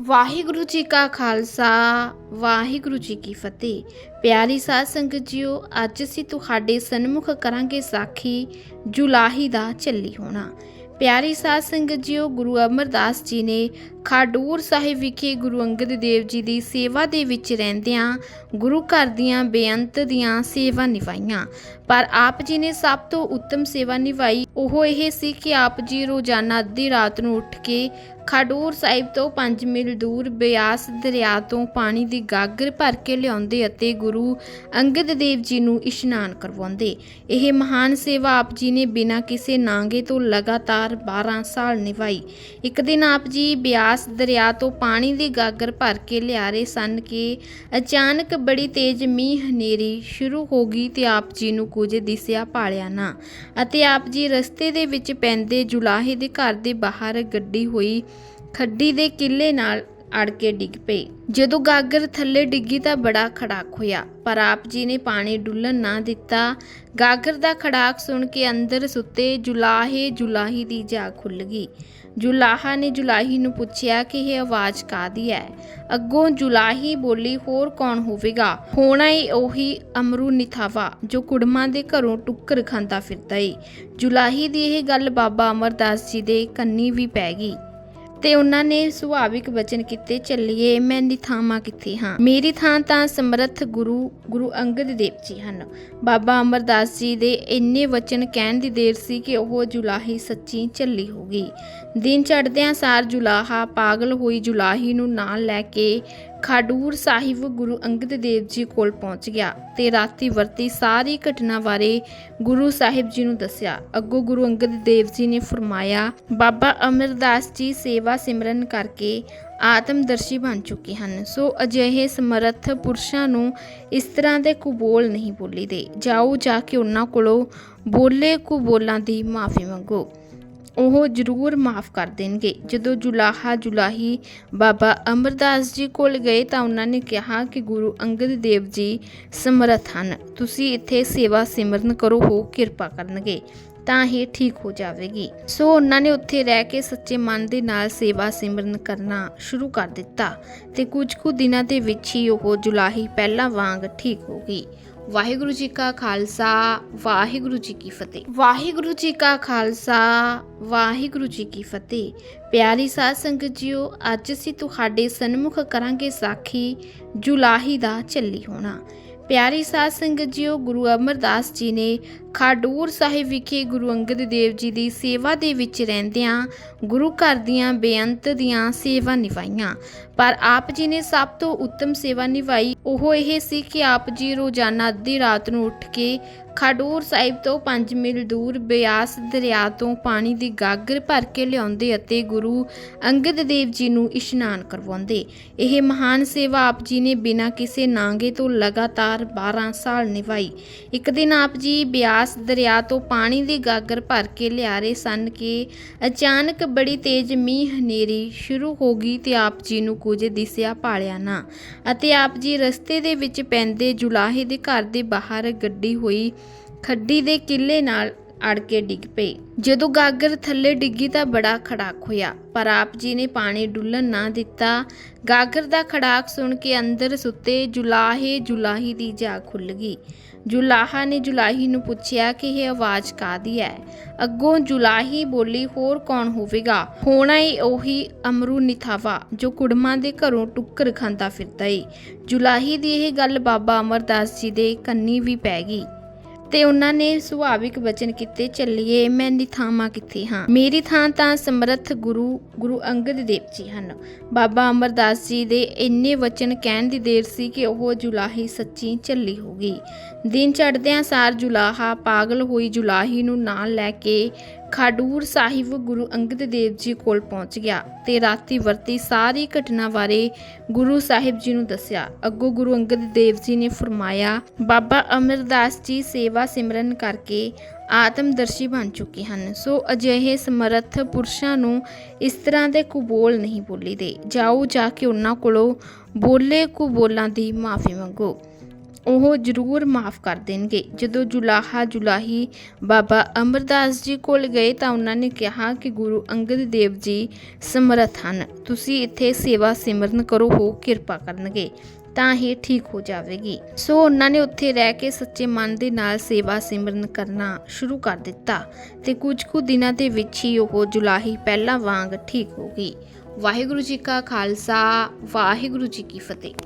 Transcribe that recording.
ਵਾਹਿਗੁਰੂ ਜੀ ਕਾ ਖਾਲਸਾ, ਵਾਹਿਗੁਰੂ ਜੀ ਕੀ ਫਤਿਹ। ਪਿਆਰੀ ਸਾਧ ਸੰਗਤ ਜੀਓ, ਅੱਜ ਅਸੀਂ ਤੁਹਾਡੇ ਸਨਮੁਖ ਕਰਾਂਗੇ ਸਾਖੀ ਜੁਲਾਹੀ ਦਾ ਚੱਲੀ ਹੋਣਾ। ਪਿਆਰੀ ਸਾਧ ਸੰਗਤ ਜੀਓ, ਗੁਰੂ ਅਮਰਦਾਸ ਜੀ ਨੇ ਖਾਡੂਰ ਸਾਹਿਬ ਵਿਖੇ ਗੁਰੂ ਅੰਗਦ ਦੇਵ ਜੀ ਦੀ ਸੇਵਾ ਦੇ ਵਿੱਚ ਰਹਿੰਦਿਆਂ ਗੁਰੂ ਘਰ ਦੀਆਂ ਬੇਅੰਤ ਦੀਆਂ ਸੇਵਾ ਨਿਭਾਈਆਂ। ਪਰ ਆਪ ਜੀ ਨੇ ਸਭ ਤੋਂ ਉੱਤਮ ਸੇਵਾ ਨਿਭਾਈ ਉਹ ਇਹ ਸੀ ਕਿ ਆਪ ਜੀ ਰੋਜ਼ਾਨਾ ਅੱਧੀ ਰਾਤ ਨੂੰ ਉੱਠ ਕੇ ਖਾਡੂਰ ਸਾਹਿਬ ਤੋਂ 5 ਮੀਲ ਦੂਰ ਬਿਆਸ ਦਰਿਆ ਤੋਂ ਪਾਣੀ ਦੀ ਗਾਗਰ ਭਰ ਕੇ ਲਿਆਉਂਦੇ ਅਤੇ ਗੁਰੂ ਅੰਗਦ ਦੇਵ ਜੀ ਨੂੰ ਇਸ਼ਨਾਨ ਕਰਵਾਉਂਦੇ। ਇਹ ਮਹਾਨ ਸੇਵਾ ਆਪ ਜੀ ਨੇ ਬਿਨਾਂ ਕਿਸੇ ਨਾਂਗੇ ਤੋਂ ਲਗਾਤਾਰ 12 ਸਾਲ ਨਿਭਾਈ। ਇੱਕ ਦਿਨ ਆਪ ਜੀ ਬਿਆਸ ਦਰਿਆ ਤੋਂ ਪਾਣੀ ਦੀ ਗਾਗਰ ਭਰ ਕੇ ਲਿਆ ਰਹੇ ਸਨ ਕਿ ਅਚਾਨਕ ਬੜੀ ਤੇਜ਼ ਮੀਂਹ ਹਨੇਰੀ ਸ਼ੁਰੂ ਹੋ ਗਈ ਤੇ ਆਪ ਜੀ ਨੂੰ ਕੁਝ ਦਿਸਿਆ ਪਾਲਿਆ ਨਾ ਅਤੇ ਆਪ ਜੀ ਰਸਤੇ ਦੇ ਵਿੱਚ ਪੈਂਦੇ ਜੁਲਾਹੇ ਦੇ ਘਰ ਦੇ ਬਾਹਰ ਗੱਡੀ ਹੋਈ, ਖੱਡੀ ਦੇ ਕਿੱਲੇ ਨਾਲ ਅੜ ਕੇ ਡਿੱਗ ਪਏ ਜਦੋਂ ਗਾਗਰ ਥੱਲੇ ਡਿੱਗੀ ਤਾਂ ਬੜਾ ਖੜਾਕ ਹੋਇਆ, ਪਰ ਆਪ ਜੀ ਨੇ ਪਾਣੀ ਡੁੱਲਣ ਨਾ ਦਿੱਤਾ। ਗਾਗਰ ਦਾ ਖੜਾਕ ਸੁਣ ਕੇ ਅੰਦਰ ਸੁੱਤੇ ਜੁਲਾਹੇ ਜੁਲਾਹੀ ਦੀ ਜਾਗ ਖੁੱਲ ਗਈ। ਜੁਲਾਹਾ ਨੇ ਜੁਲਾਹੀ ਨੂੰ ਪੁੱਛਿਆ ਕਿ ਇਹ ਆਵਾਜ਼ ਕਾਦੀ ਹੈ? ਅੱਗੋਂ ਜੁਲਾਹੀ ਬੋਲੀ, ਹੋਰ ਕੌਣ ਹੋਵੇਗਾ? ਹੋਣਾ ਹੀ ਉਹੀ ਅਮਰੂ ਨਿਥਾਵਾ, ਜੋ ਕੁੜਮਾਂ ਦੇ ਘਰੋਂ ਟੁੱਕਰ ਖਾਂਦਾ ਫਿਰਦਾ ਏ। ਜੁਲਾਹੀ ਦੀ ਇਹ ਗੱਲ ਬਾਬਾ ਅਮਰਦਾਸ ਜੀ ਦੇ ਕੰਨੀ ਵੀ ਪੈ ਗਈ। ਤੇ ਉਹਨਾਂ ਨੇ ਸੁਭਾਵਿਕ ਬਚਨ ਕੀਤੇ, ਚੱਲੀਏ ਮੈਂ ਨਿਥਾਵਾਂ ਕਿੱਥੇ ਹਾਂ। ਮੇਰੀ ਥਾਂ ਤਾਂ ਸਮਰੱਥ ਗੁਰੂ ਗੁਰੂ ਅੰਗਦ ਦੇਵ ਜੀ ਹਨ। ਬਾਬਾ ਅਮਰਦਾਸ ਜੀ ਦੇ ਇੰਨੇ ਵਚਨ ਕਹਿਣ ਦੀ ਦੇਰ ਸੀ ਕਿ ਉਹ ਜੁਲਾਹੀ ਸੱਚੀ ਚੱਲੀ ਹੋ ਗਈ ਦਿਨ ਚੜਦਿਆਂ ਸਾਰ ਜੁਲਾਹਾ, ਪਾਗਲ ਹੋਈ ਜੁਲਾਹੀ ਨੂੰ ਨਾਲ ਲੈ ਕੇ ਖਾਡੂਰ ਸਾਹਿਬ ਗੁਰੂ ਅੰਗਦ ਦੇਵ ਜੀ ਕੋਲ ਪਹੁੰਚ ਗਿਆ ਤੇ ਰਾਤੀ ਵਰਤੀ ਸਾਰੀ ਘਟਨਾ ਬਾਰੇ ਗੁਰੂ ਸਾਹਿਬ ਜੀ ਨੂੰ ਦੱਸਿਆ। ਅੱਗੋਂ ਗੁਰੂ ਅੰਗਦ ਦੇਵ ਜੀ ਨੇ ਫਰਮਾਇਆ, ਬਾਬਾ ਅਮਰਦਾਸ ਜੀ ਸੇਵਾ ਸਿਮਰਨ ਕਰਕੇ ਆਤਮਦਰਸ਼ੀ ਬਣ ਚੁੱਕੇ ਹਨ। ਸੋ ਅਜਿਹੇ ਸਮਰੱਥ ਪੁਰਸ਼ਾਂ ਨੂੰ ਇਸ ਤਰ੍ਹਾਂ ਦੇ ਕੁਬੋਲ ਨਹੀਂ ਬੋਲੀਦੇ। ਜਾਓ ਜਾ ਕੇ ਉਹਨਾਂ ਕੋਲੋਂ ਬੋਲੇ ਕੁਬੋਲਾਂ ਦੀ ਮਾਫੀ ਮੰਗੋ। ਉਹ ਜ਼ਰੂਰ ਮਾਫ ਕਰ ਦੇਣਗੇ। ਜਦੋਂ ਜੁਲਾਹਾ ਜੁਲਾਹੀ ਬਾਬਾ ਅਮਰਦਾਸ ਜੀ ਕੋਲ ਗਏ ਤਾਂ ਉਹਨਾਂ ਨੇ ਕਿਹਾ ਕਿ ਗੁਰੂ ਅੰਗਦ ਦੇਵ ਜੀ ਸਮਰੱਥ ਹਨ। ਤੁਸੀਂ ਇੱਥੇ ਸੇਵਾ ਸਿਮਰਨ ਕਰੋ, ਹੋ ਕਿਰਪਾ ਕਰਨਗੇ, ਤਾਂ ਇਹ ਠੀਕ ਹੋ ਜਾਵੇਗੀ। ਸੋ ਉਹਨਾਂ ਨੇ ਉੱਥੇ ਰਹਿ ਕੇ ਸੱਚੇ ਮਨ ਦੇ ਨਾਲ ਸੇਵਾ ਸਿਮਰਨ ਕਰਨਾ ਸ਼ੁਰੂ ਕਰ ਦਿੱਤਾ ਤੇ ਕੁਝ ਕੁ ਦਿਨਾਂ ਦੇ ਵਿੱਚ ਹੀ ਉਹ ਜੁਲਾਹੀ ਪਹਿਲਾਂ ਵਾਂਗ ਠੀਕ ਹੋ ਗਈ। ਵਾਹਿਗੁਰੂ ਜੀ ਕਾ ਖਾਲਸਾ, ਵਾਹਿਗੁਰੂ ਜੀ ਕੀ ਫਤਿਹ। ਵਾਹਿਗੁਰੂ ਜੀ ਕਾ ਖਾਲਸਾ, ਵਾਹਿਗੁਰੂ ਜੀ ਕੀ ਫਤਿਹ। ਪਿਆਰੀ ਸਾਧ ਸੰਗਤ ਜੀਓ, ਅੱਜ ਅਸੀਂ ਤੁਹਾਡੇ ਸਨਮੁਖ ਕਰਾਂਗੇ ਸਾਖੀ ਜੁਲਾਹੀ ਦਾ ਚੱਲੀ ਹੋਣਾ। ਪਿਆਰੀ ਸਾਧ ਸੰਗਤ ਜੀਓ, ਗੁਰੂ ਅਮਰਦਾਸ ਜੀ ਨੇ ਖਾਡੂਰ ਸਾਹਿਬ ਵਿਖੇ ਗੁਰੂ ਅੰਗਦ ਦੇਵ ਜੀ ਦੀ ਸੇਵਾ ਦੇ ਵਿੱਚ ਰਹਿੰਦਿਆਂ ਗੁਰੂ ਘਰ ਦੀਆਂ ਬੇਅੰਤ ਦੀਆਂ ਸੇਵਾ ਨਿਭਾਈਆਂ। ਪਰ ਆਪ ਜੀ ਨੇ ਸਭ ਤੋਂ ਉੱਤਮ ਸੇਵਾ ਨਿਭਾਈ ਉਹ ਇਹ ਸੀ ਕਿ ਆਪ ਜੀ ਰੋਜ਼ਾਨਾ ਅੱਧੀ ਰਾਤ ਨੂੰ ਉੱਠ ਕੇ ਖਾਡੂਰ ਸਾਹਿਬ ਤੋਂ 5 ਮੀਲ ਦੂਰ ਬਿਆਸ ਦਰਿਆ ਤੋਂ ਪਾਣੀ ਦੀ ਗਾਗਰ ਭਰ ਕੇ ਲਿਆਉਂਦੇ ਅਤੇ ਗੁਰੂ ਅੰਗਦ ਦੇਵ ਜੀ ਨੂੰ ਇਸ਼ਨਾਨ ਕਰਵਾਉਂਦੇ। ਇਹ ਮਹਾਨ ਸੇਵਾ ਆਪ ਜੀ ਨੇ ਬਿਨਾਂ ਕਿਸੇ ਨਾਂਗੇ ਤੋਂ ਲਗਾਤਾਰ 12 ਸਾਲ ਨਿਭਾਈ। ਇੱਕ ਦਿਨ ਆਪ ਜੀ ਬਿਆਸ ਦਰਿਆ ਤੋਂ ਪਾਣੀ ਦੀ ਗਾਗਰ ਭਰ ਕੇ ਲਿਆ ਰਹੇ ਸਨ ਕਿ ਅਚਾਨਕ ਬੜੀ ਤੇਜ਼ ਮੀਂਹ ਹਨੇਰੀ ਸ਼ੁਰੂ ਹੋ ਗਈ ਤੇ ਆਪ ਜੀ ਨੂੰ ਕੁਝ ਦਿਸਿਆ ਪਾਲਿਆ ਨਾ ਅਤੇ ਆਪ ਜੀ ਰਸਤੇ ਦੇ ਵਿੱਚ ਪੈਂਦੇ ਜੁਲਾਹੇ ਦੇ ਘਰ ਦੇ ਬਾਹਰ ਗੱਡੀ ਹੋਈ। ਖੱਡੀ ਦੇ ਕਿੱਲੇ ਨਾਲ ਅੜ ਕੇ ਡਿੱਗ ਪਏ ਜਦੋਂ ਗਾਗਰ ਥੱਲੇ ਡਿੱਗੀ ਤਾਂ ਬੜਾ ਖੜਾਕ ਹੋਇਆ, ਪਰ ਆਪ ਜੀ ਨੇ ਪਾਣੀ ਡੁੱਲਣ ਨਾ ਦਿੱਤਾ। ਗਾਗਰ ਦਾ ਖੜਾਕ ਸੁਣ ਕੇ ਅੰਦਰ ਸੁੱਤੇ ਜੁਲਾਹੇ ਜੁਲਾਹੀ ਦੀ ਜਾਗ ਖੁੱਲ ਗਈ। ਜੁਲਾਹਾ ਨੇ ਜੁਲਾਹੀ ਨੂੰ ਪੁੱਛਿਆ ਕਿ ਇਹ ਆਵਾਜ਼ ਕਾਦੀ ਹੈ? ਅੱਗੋਂ ਜੁਲਾਹੀ ਬੋਲੀ, ਹੋਰ ਕੌਣ ਹੋਵੇਗਾ? ਹੋਣਾ ਹੀ ਉਹੀ ਅਮਰੂ ਨਿਥਾਵਾ, ਜੋ ਕੁੜਮਾਂ ਦੇ ਘਰੋਂ ਟੁੱਕਰ ਖਾਂਦਾ ਫਿਰਦਾ ਏ। ਜੁਲਾਹੀ ਦੀ ਇਹ ਗੱਲ ਬਾਬਾ ਅਮਰਦਾਸ ਜੀ ਦੇ ਕੰਨੀ ਵੀ ਪੈ ਗਈ। ਤੇ ਉਹਨਾਂ ਨੇ ਸੁਭਾਵਿਕ ਬਚਨ ਕੀਤੇ, ਚੱਲੀਏ ਮੈਂ ਨਿਥਾਵਾਂ ਕਿੱਥੇ ਹਾਂ। ਮੇਰੀ ਥਾਂ ਤਾਂ ਸਮਰੱਥ ਗੁਰੂ ਗੁਰੂ ਅੰਗਦ ਦੇਵ ਜੀ ਹਨ। ਬਾਬਾ ਅਮਰਦਾਸ ਜੀ ਦੇ ਇੰਨੇ ਵਚਨ ਕਹਿਣ ਦੀ ਦੇਰ ਸੀ ਕਿ ਉਹ ਜੁਲਾਹੀ ਸੱਚੀ ਚੱਲੀ ਹੋ ਗਈ ਦਿਨ ਚੜ੍ਹਦਿਆਂ ਸਾਰ ਜੁਲਾਹਾ, ਪਾਗਲ ਹੋਈ ਜੁਲਾਹੀ ਨੂੰ ਨਾਲ ਲੈ ਕੇ ਖਾਡੂਰ ਸਾਹਿਬ ਗੁਰੂ ਅੰਗਦ ਦੇਵ ਜੀ ਕੋਲ ਪਹੁੰਚ ਗਿਆ ਤੇ ਰਾਤੀ ਵਰਤੀ ਸਾਰੀ ਘਟਨਾ ਬਾਰੇ ਗੁਰੂ ਸਾਹਿਬ ਜੀ ਨੂੰ ਦੱਸਿਆ। ਅੱਗੋਂ ਗੁਰੂ ਅੰਗਦ ਦੇਵ ਜੀ ਨੇ ਫਰਮਾਇਆ, ਬਾਬਾ ਅਮਰਦਾਸ ਜੀ ਸੇਵਾ ਸਿਮਰਨ ਕਰਕੇ ਆਤਮਦਰਸ਼ੀ ਬਣ ਚੁੱਕੇ ਹਨ। ਸੋ ਅਜਿਹੇ ਸਮਰੱਥ ਪੁਰਸ਼ਾਂ ਨੂੰ ਇਸ ਤਰ੍ਹਾਂ ਦੇ ਕੁਬੋਲ ਨਹੀਂ ਬੋਲੀਦੇ। ਜਾਓ ਜਾ ਕੇ ਉਹਨਾਂ ਕੋਲੋਂ ਬੋਲੇ ਕੁਬੋਲਾਂ ਦੀ ਮਾਫੀ ਮੰਗੋ। ਉਹ ਜ਼ਰੂਰ ਮਾਫ ਕਰ ਦੇਣਗੇ। ਜਦੋਂ ਜੁਲਾਹਾ ਜੁਲਾਹੀ ਬਾਬਾ ਅਮਰਦਾਸ ਜੀ ਕੋਲ ਗਏ ਤਾਂ ਉਹਨਾਂ ਨੇ ਕਿਹਾ ਕਿ ਗੁਰੂ ਅੰਗਦ ਦੇਵ ਜੀ ਸਮਰੱਥ ਹਨ। ਤੁਸੀਂ ਇੱਥੇ ਸੇਵਾ ਸਿਮਰਨ ਕਰੋ, ਹੋ ਕਿਰਪਾ ਕਰਨਗੇ, ਤਾਂ ਇਹ ਠੀਕ ਹੋ ਜਾਵੇਗੀ। ਸੋ ਉਹਨਾਂ ਨੇ ਉੱਥੇ ਰਹਿ ਕੇ ਸੱਚੇ ਮਨ ਦੇ ਨਾਲ ਸੇਵਾ ਸਿਮਰਨ ਕਰਨਾ ਸ਼ੁਰੂ ਕਰ ਦਿੱਤਾ ਤੇ ਕੁਝ ਕੁ ਦਿਨਾਂ ਦੇ ਵਿੱਚ ਹੀ ਉਹ ਜੁਲਾਹੀ ਪਹਿਲਾਂ ਵਾਂਗ ਠੀਕ ਹੋ ਗਈ। ਵਾਹਿਗੁਰੂ ਜੀ ਕਾ ਖਾਲਸਾ, ਵਾਹਿਗੁਰੂ ਜੀ ਕੀ ਫਤਿਹ।